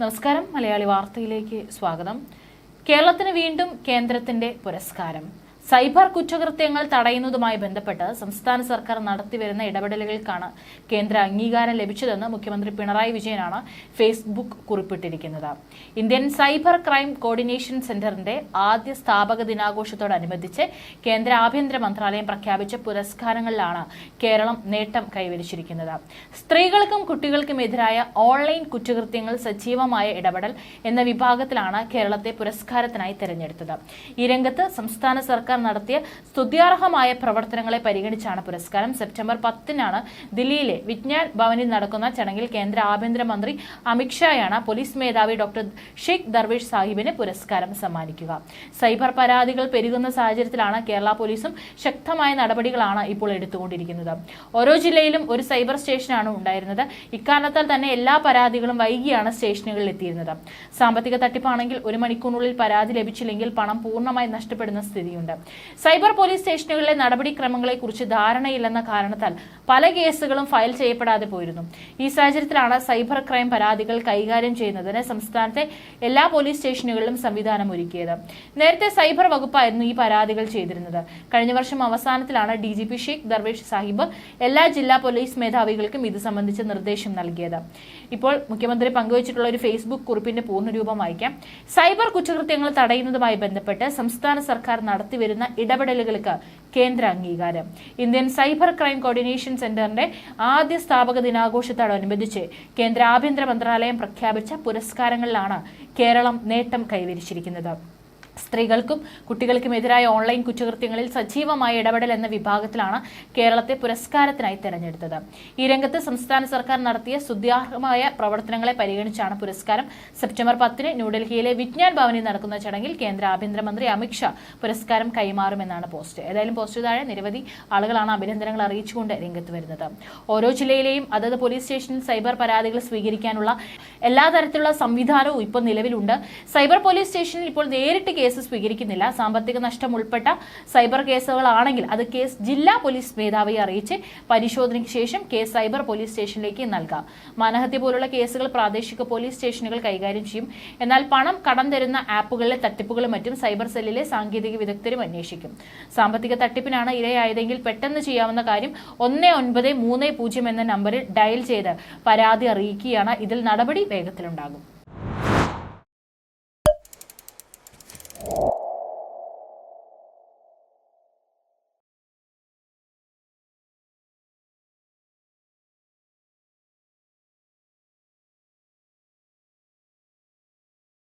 നമസ്കാരം. മലയാളി വാർത്തയിലേക്ക് സ്വാഗതം. കേരളത്തിന് വീണ്ടും കേന്ദ്രത്തിന്റെ പുരസ്കാരം. സൈബർ കുറ്റകൃത്യങ്ങൾ തടയുന്നതുമായി ബന്ധപ്പെട്ട് സംസ്ഥാന സർക്കാർ നടത്തിവരുന്ന ഇടപെടലുകൾക്കാണ് കേന്ദ്ര അംഗീകാരം ലഭിച്ചതെന്ന് മുഖ്യമന്ത്രി പിണറായി വിജയനാണ് ഫേസ്ബുക്ക് കുറിപ്പിട്ടിരിക്കുന്നത്. ഇന്ത്യൻ സൈബർ ക്രൈം കോർഡിനേഷൻ സെന്ററിന്റെ ആദ്യ സ്ഥാപക ദിനാഘോഷത്തോടനുബന്ധിച്ച് കേന്ദ്ര ആഭ്യന്തര മന്ത്രാലയം പ്രഖ്യാപിച്ച പുരസ്കാരങ്ങളിലാണ് കേരളം നേട്ടം കൈവരിച്ചിരിക്കുന്നത്. സ്ത്രീകൾക്കും കുട്ടികൾക്കും എതിരായ ഓൺലൈൻ കുറ്റകൃത്യങ്ങൾ സജീവമായ ഇടപെടൽ എന്ന വിഭാഗത്തിലാണ് കേരളത്തെ പുരസ്കാരത്തിനായി തെരഞ്ഞെടുത്തത്. ഈ രംഗത്ത് സംസ്ഥാന സർക്കാർ നടത്തിയ സ്തുത്യാർഹമായ പ്രവർത്തനങ്ങളെ പരിഗണിച്ചാണ് പുരസ്കാരം. സെപ്റ്റംബർ പത്തിനാണ് ദില്ലിയിലെ വിജ്ഞാൻ ഭവനിൽ നടക്കുന്ന ചടങ്ങിൽ കേന്ദ്ര ആഭ്യന്തരമന്ത്രി അമിത്ഷായാണ് പോലീസ് മേധാവി ഡോക്ടർ ഷെയ്ഖ് ദർവേഷ് സാഹിബിന് പുരസ്കാരം സമ്മാനിക്കുക. സൈബർ പരാതികൾ പെരുകുന്ന സാഹചര്യത്തിലാണ് കേരള പോലീസും ശക്തമായ നടപടികളാണ് ഇപ്പോൾ എടുത്തുകൊണ്ടിരിക്കുന്നത്. ഓരോ ജില്ലയിലും ഒരു സൈബർ സ്റ്റേഷനാണ് ഉണ്ടായിരുന്നത്. ഇക്കാരണത്താൽ തന്നെ എല്ലാ പരാതികളും വൈകിയാണ് സ്റ്റേഷനുകളിൽ എത്തിയിരുന്നത്. സാമ്പത്തിക തട്ടിപ്പാണെങ്കിൽ ഒരു മണിക്കൂറിനുള്ളിൽ പരാതി ലഭിച്ചില്ലെങ്കിൽ പണം പൂർണമായി നഷ്ടപ്പെടുന്ന സ്ഥിതിയുണ്ട്. സൈബർ പോലീസ് സ്റ്റേഷനുകളിലെ നടപടിക്രമങ്ങളെക്കുറിച്ച് ധാരണയില്ലെന്ന കാരണത്താൽ പല കേസുകളും ഫയൽ ചെയ്യപ്പെടാതെ പോയിരുന്നു. ഈ സാഹചര്യത്തിലാണ് സൈബർ ക്രൈം പരാതികൾ കൈകാര്യം ചെയ്യുന്നതിന് സംസ്ഥാനത്തെ എല്ലാ പോലീസ് സ്റ്റേഷനുകളിലും സംവിധാനം ഒരുക്കിയത്. നേരത്തെ സൈബർ വകുപ്പായിരുന്നു ഈ പരാതികൾ ചെയ്തിരുന്നത്. കഴിഞ്ഞ വർഷം അവസാനത്തിലാണ് D G P Sheikh Darvesh Sahib എല്ലാ ജില്ലാ പോലീസ് മേധാവികൾക്കും ഇത് സംബന്ധിച്ച നിർദ്ദേശം നൽകിയത്. ഇപ്പോൾ മുഖ്യമന്ത്രി പങ്കുവച്ചിട്ടുള്ള ഒരു ഫേസ്ബുക്ക് കുറിപ്പിന്റെ പൂർണരൂപം വായിക്കാം. സൈബർ കുറ്റകൃത്യങ്ങൾ തടയുന്നതുമായി ബന്ധപ്പെട്ട് സംസ്ഥാന സർക്കാർ നടത്തിവരുന്ന ഇടപെടലുകൾക്ക് കേന്ദ്ര അംഗീകാരം. ഇന്ത്യൻ സൈബർ ക്രൈം കോർഡിനേഷൻ സെന്ററിന്റെ ആദ്യ സ്ഥാപക ദിനാഘോഷത്തോടനുബന്ധിച്ച് കേന്ദ്ര ആഭ്യന്തര മന്ത്രാലയം പ്രഖ്യാപിച്ച പുരസ്കാരങ്ങളിലാണ് കേരളം നേട്ടം കൈവരിച്ചിരിക്കുന്നത്. സ്ത്രീകൾക്കും കുട്ടികൾക്കും എതിരായ ഓൺലൈൻ കുറ്റകൃത്യങ്ങളിൽ സജീവമായ ഇടപെടൽ എന്ന വിഭാഗത്തിലാണ് കേരളത്തെ പുരസ്കാരത്തിനായി തെരഞ്ഞെടുത്തത്. ഈ രംഗത്ത് സംസ്ഥാന സർക്കാർ നടത്തിയ സുദ്യാർഹമായ പ്രവർത്തനങ്ങളെ പരിഗണിച്ചാണ് പുരസ്കാരം. സെപ്റ്റംബർ പത്തിന് ന്യൂഡൽഹിയിലെ വിജ്ഞാൻ ഭവനിൽ നടക്കുന്ന ചടങ്ങിൽ കേന്ദ്ര ആഭ്യന്തരമന്ത്രി അമിത്ഷാ പുരസ്കാരം കൈമാറുമെന്നാണ് പോസ്റ്റ്. ഏതായാലും പോസ്റ്റ് താഴെ നിരവധി ആളുകളാണ് അഭിനന്ദനങ്ങൾ അറിയിച്ചുകൊണ്ട് രംഗത്ത് വരുന്നത്. ഓരോ ജില്ലയിലെയും അതത് പോലീസ് സ്റ്റേഷനിൽ സൈബർ പരാതികൾ സ്വീകരിക്കാനുള്ള എല്ലാ തരത്തിലുള്ള സംവിധാനവും ഇപ്പോൾ നിലവിലുണ്ട്. സൈബർ പോലീസ് സ്റ്റേഷനിൽ ഇപ്പോൾ നേരിട്ട് കേസ് സ്വീകരിക്കുന്നില്ല. സാമ്പത്തിക നഷ്ടം ഉൾപ്പെട്ട സൈബർ കേസുകളാണെങ്കിൽ അത് കേസ് ജില്ലാ പോലീസ് മേധാവിയെ അറിയിച്ച് പരിശോധനയ്ക്ക് ശേഷം കേസ് സൈബർ പോലീസ് സ്റ്റേഷനിലേക്ക് നൽകാം. മാനഹത്യ പോലുള്ള കേസുകൾ പ്രാദേശിക പോലീസ് സ്റ്റേഷനുകൾ കൈകാര്യം ചെയ്യും. എന്നാൽ പണം കടം തരുന്ന ആപ്പുകളിലെ തട്ടിപ്പുകളും മറ്റും സൈബർ സെല്ലിലെ സാങ്കേതിക വിദഗ്ധരും അന്വേഷിക്കും. സാമ്പത്തിക തട്ടിപ്പിനാണ് ഇരയായതെങ്കിൽ പെട്ടെന്ന് ചെയ്യാവുന്ന കാര്യം ഒന്ന് ഒൻപത് മൂന്ന് പൂജ്യം എന്ന നമ്പറിൽ ഡയൽ ചെയ്ത് പരാതി അറിയിക്കുകയാണ്. ഇതിൽ നടപടി വേഗത്തിലുണ്ടാകും.